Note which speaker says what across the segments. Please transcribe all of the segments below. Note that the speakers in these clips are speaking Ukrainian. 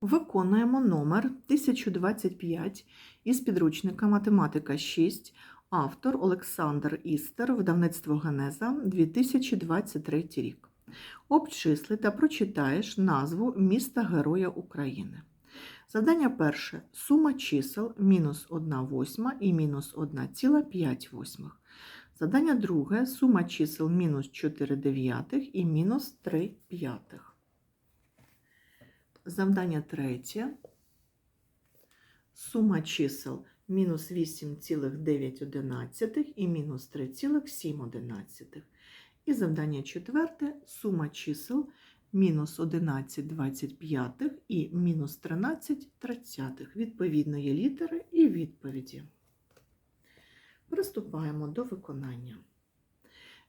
Speaker 1: Виконуємо номер 1025 із підручника Математика 6, автор Олександр Істер, видавництво Генеза 2023 рік. Обчисли та прочитаєш назву міста Героя України. Завдання перше. Сума чисел мінус 1 восьма і мінус 1,5 восьмих. Завдання друге. Сума чисел мінус 4 дев'ятих і мінус 3 п'ятих. Завдання третє. Сума чисел мінус 8,9 і мінус 3,7. І завдання четверте. Сума чисел мінус 11 25 і мінус 13 тридцятих. Відповідно є літери і відповіді. Приступаємо до виконання.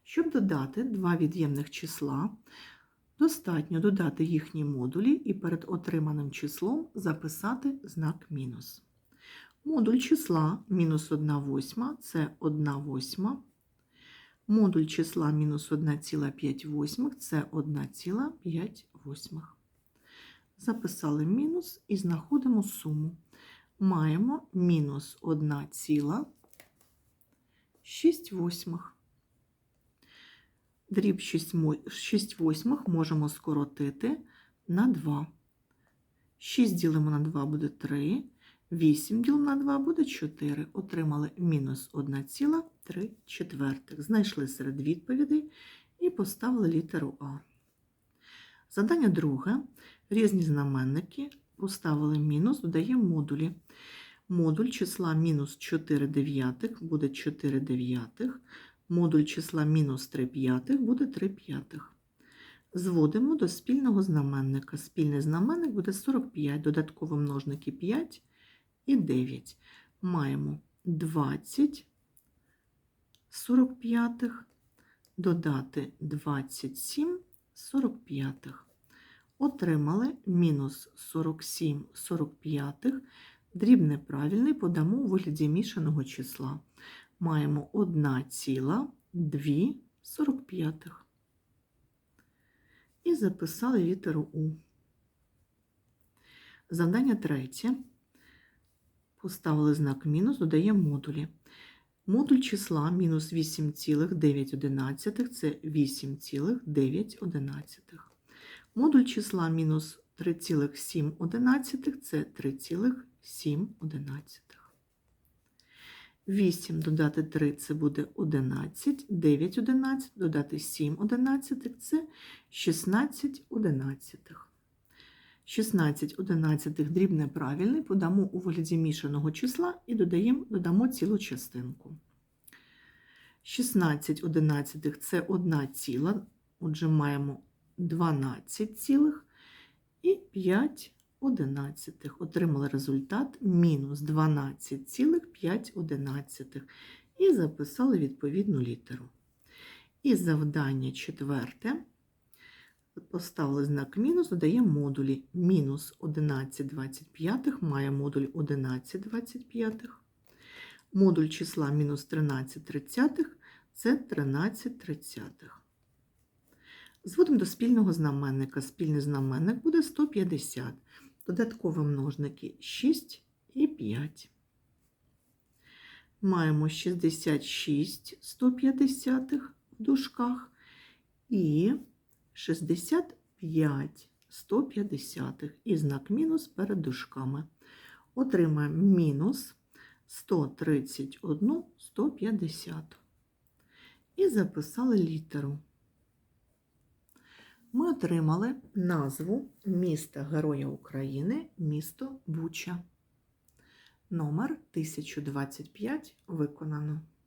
Speaker 1: Щоб додати два від'ємних числа, Достатньо додати їхні модулі і перед отриманим числом записати знак мінус. Модуль числа мінус 1 восьма – це 1 восьма. Модуль числа мінус 1,5 восьмих – це 1,5 восьмих. Записали мінус і знаходимо суму. Маємо мінус 1,6 восьмих. Дріб 6 восьмих можемо скоротити на 2. 6 ділимо на 2 буде 3, 8 ділимо на 2 буде 4. Отримали мінус 1,3 четвертих. Знайшли серед відповідей і поставили літеру А. Задання друге. Різні знаменники поставили мінус, додаємо модулі. Модуль числа мінус 4 дев'ятих буде 4 дев'ятих. Модуль числа мінус 3 п'ятих буде 3 п'ятих. Зводимо до спільного знаменника. Спільний знаменник буде 45, додатково множники 5 і 9. Маємо 20 45, додати 27 45. Отримали мінус 47 45. Дріб неправильний подамо у вигляді мішаного числа маємо 1,245. І записали літеру У. Завдання третє. Поставили знак мінус, додаємо модулі. Модуль числа мінус 8,9 це 8,9. Модуль числа мінус 3,7 це 3,7. 8 додати 3 це буде 11, 9 11, додати 7 11 це 16 одинадцятих. 16 одинадцятих дріб неправильний, подамо у вигляді мішаного числа і додаємо, додамо цілу частинку. 16 одинадцятих це 1 ціла, отже, маємо 12 цілих і 5 одинадцятих. Отримали результат мінус 12,5 і записали відповідну літеру. І завдання четверте. Поставили знак мінус, додаємо модулі. Мінус 11,25 має модуль 11,25. Модуль числа мінус 13 тридцятих – це 13 тридцятих. Зводимо до спільного знаменника. Спільний знаменник буде 150 додаткові множники 6 і 5. Маємо 66 150 в дужках і 65 150 і знак мінус перед дужками. Отримаємо мінус 131 150. І записали літеру ми отримали назву міста Героя України, місто Буча. Номер 1025 виконано.